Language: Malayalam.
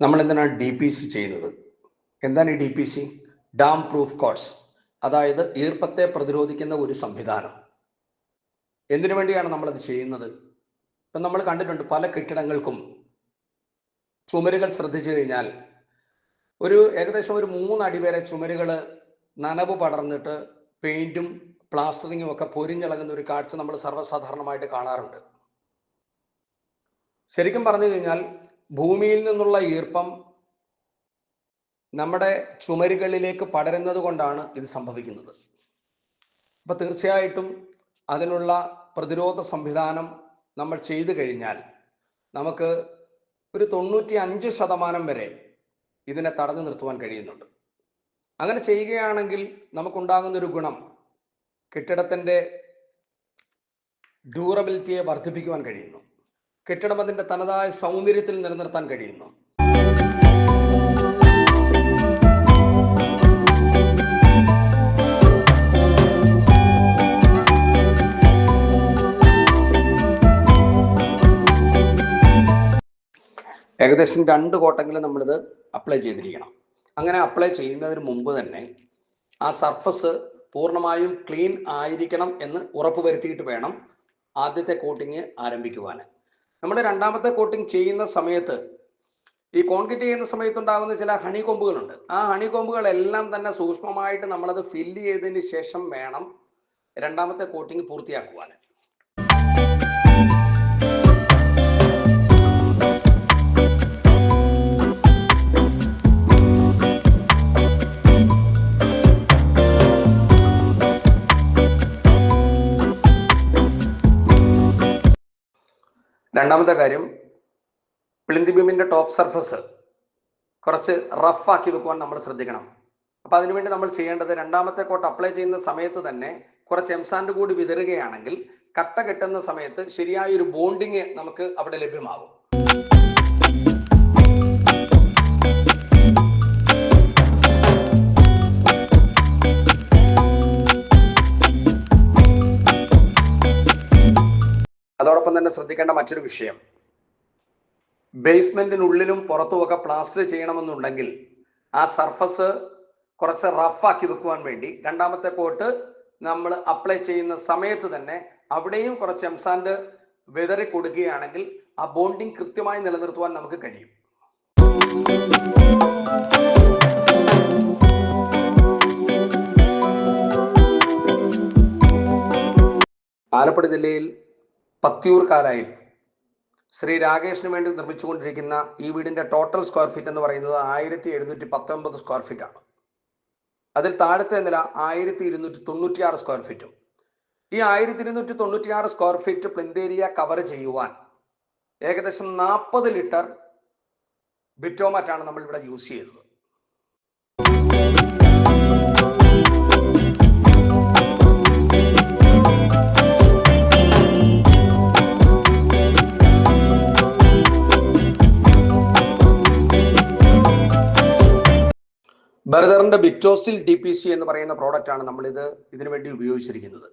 നമ്മൾ എന്തിനാണ് ഡി പി സി ചെയ്യുന്നത് എന്താണ് ഈ D P C damp proof course അതായത് ഈർപ്പത്തെ പ്രതിരോധിക്കുന്ന ഒരു സംവിധാനം. എന്തിനു വേണ്ടിയാണ് നമ്മളത് ചെയ്യുന്നത്? ഇപ്പം നമ്മൾ കണ്ടിട്ടുണ്ട് പല കെട്ടിടങ്ങൾക്കും ചുമരുകൾ ശ്രദ്ധിച്ചു കഴിഞ്ഞാൽ ഒരു ഏകദേശം ഒരു മൂന്നടി വരെ ചുമരുകൾ നനവ് പടർന്നിട്ട് പെയിന്റും പ്ലാസ്റ്ററിങ്ങും ഒക്കെ പൊരിഞ്ഞിളകുന്ന ഒരു കാഴ്ച നമ്മൾ സർവസാധാരണമായിട്ട് കാണാറുണ്ട്. ശരിക്കും പറഞ്ഞു കഴിഞ്ഞാൽ ഭൂമിയിൽ നിന്നുള്ള ഈർപ്പം നമ്മുടെ ചുമരുകളിലേക്ക് പടരുന്നത് കൊണ്ടാണ് ഇത് സംഭവിക്കുന്നത്. അപ്പൊ തീർച്ചയായിട്ടും അതിനുള്ള പ്രതിരോധ സംവിധാനം നമ്മൾ ചെയ്തു കഴിഞ്ഞാൽ നമുക്ക് ഒരു തൊണ്ണൂറ്റി അഞ്ച് ശതമാനം വരെ ഇതിനെ തടഞ്ഞു നിർത്തുവാൻ കഴിയുന്നുണ്ട്. അങ്ങനെ ചെയ്യുകയാണെങ്കിൽ നമുക്കുണ്ടാകുന്ന ഒരു ഗുണം കെട്ടിടത്തിന്റെ ഡ്യൂറബിലിറ്റിയെ വർദ്ധിപ്പിക്കുവാൻ കഴിയുന്നു. കെട്ടിടം അതിന്റെ തനതായ സൗന്ദര്യത്തിൽ നിലനിർത്താൻ കഴിയുന്നു. ഏകദേശം രണ്ട് കോട്ടെങ്കിലും നമ്മളിത് അപ്ലൈ ചെയ്തിരിക്കണം. അങ്ങനെ അപ്ലൈ ചെയ്യുന്നതിന് മുമ്പ് തന്നെ ആ സർഫസ് പൂർണമായും ക്ലീൻ ആയിരിക്കണം എന്ന് ഉറപ്പ് വരുത്തിയിട്ട് വേണം ആദ്യത്തെ കോട്ടിങ് ആരംഭിക്കുവാൻ. നമ്മൾ രണ്ടാമത്തെ കോട്ടിംഗ് ചെയ്യുന്ന സമയത്ത് ഈ കോൺക്രീറ്റ് ചെയ്യുന്ന സമയത്ത് ഉണ്ടാകുന്ന ചില ഹണി കൊമ്പുകളുണ്ട് ആ ഹണി കൊമ്പുകളെല്ലാം തന്നെ സൂക്ഷ്മമായിട്ട് നമ്മളത് ഫില്ല് ചെയ്തതിന് ശേഷം വേണം രണ്ടാമത്തെ കോട്ടിംഗ് പൂർത്തിയാക്കുവാൻ. രണ്ടാമത്തെ കാര്യം പ്ലിന്തി ബീമിന്റെ ടോപ്പ് സർഫസ് കുറച്ച് റഫ് ആക്കി വെക്കുവാൻ നമ്മൾ ശ്രദ്ധിക്കണം. അപ്പൊ അതിനുവേണ്ടി നമ്മൾ ചെയ്യേണ്ടത് രണ്ടാമത്തെ കോട്ട് അപ്ലൈ ചെയ്യുന്ന സമയത്ത് തന്നെ കുറച്ച് എംസാൻഡ് കൂടി വിതറുകയാണെങ്കിൽ കട്ട കെട്ടുന്ന സമയത്ത് ശരിയായ ഒരു ബോണ്ടിങ് നമുക്ക് അവിടെ ലഭ്യമാകും. തന്നെ ശ്രദ്ധിക്കേണ്ട മറ്റൊരു വിഷയം. ബേസ്മെന്റിനുള്ളിലും പുറത്തുമൊക്കെ പ്ലാസ്റ്റർ ചെയ്യണമെന്നുണ്ടെങ്കിൽ ആ സർഫസ് കുറച്ച് റഫാക്കി വെക്കുവാൻ വേണ്ടി രണ്ടാമത്തെ കോട്ട് നമ്മൾ അപ്ലൈ ചെയ്യുന്ന സമയത്ത് തന്നെ അവിടെയും കുറച്ച് എംസാൻഡ് വിതറി കൊടുക്കുകയാണെങ്കിൽ ആ ബോണ്ടിങ് കൃത്യമായി നിലനിർത്തുവാൻ നമുക്ക് കഴിയും. ആലപ്പുഴ ജില്ലയിൽ പത്തിയൂർക്കാരായിൽ ശ്രീ രാകേഷിന് വേണ്ടി നിർമ്മിച്ചുകൊണ്ടിരിക്കുന്ന ഈ വീടിന്റെ ടോട്ടൽ സ്ക്വയർ ഫീറ്റ് എന്ന് പറയുന്നത് ആയിരത്തി എഴുന്നൂറ്റി പത്തൊമ്പത് സ്ക്വയർ ഫീറ്റ് ആണ്. അതിൽ താഴത്തെ നില ആയിരത്തി ഇരുന്നൂറ്റി തൊണ്ണൂറ്റിയാറ് സ്ക്വയർ ഫീറ്റും ഈ ആയിരത്തി ഇരുന്നൂറ്റി തൊണ്ണൂറ്റിയാറ് സ്ക്വയർ ഫീറ്റ് പ്ലിന്തേരിയ കവർ ചെയ്യുവാൻ ഏകദേശം നാൽപ്പത് ലിറ്റർ ബിറ്റോമാറ്റാണ് നമ്മൾ ഇവിടെ യൂസ് ചെയ്തത് ബർദറിന്റെ ബിറ്റോസിൽ ഡി പി സി എന്ന് പറയുന്ന പ്രോഡക്റ്റ് ആണ് നമ്മളിത് ഇത് ഇതിനു വേണ്ടി ഉപയോഗിച്ചിരിക്കുന്നത്.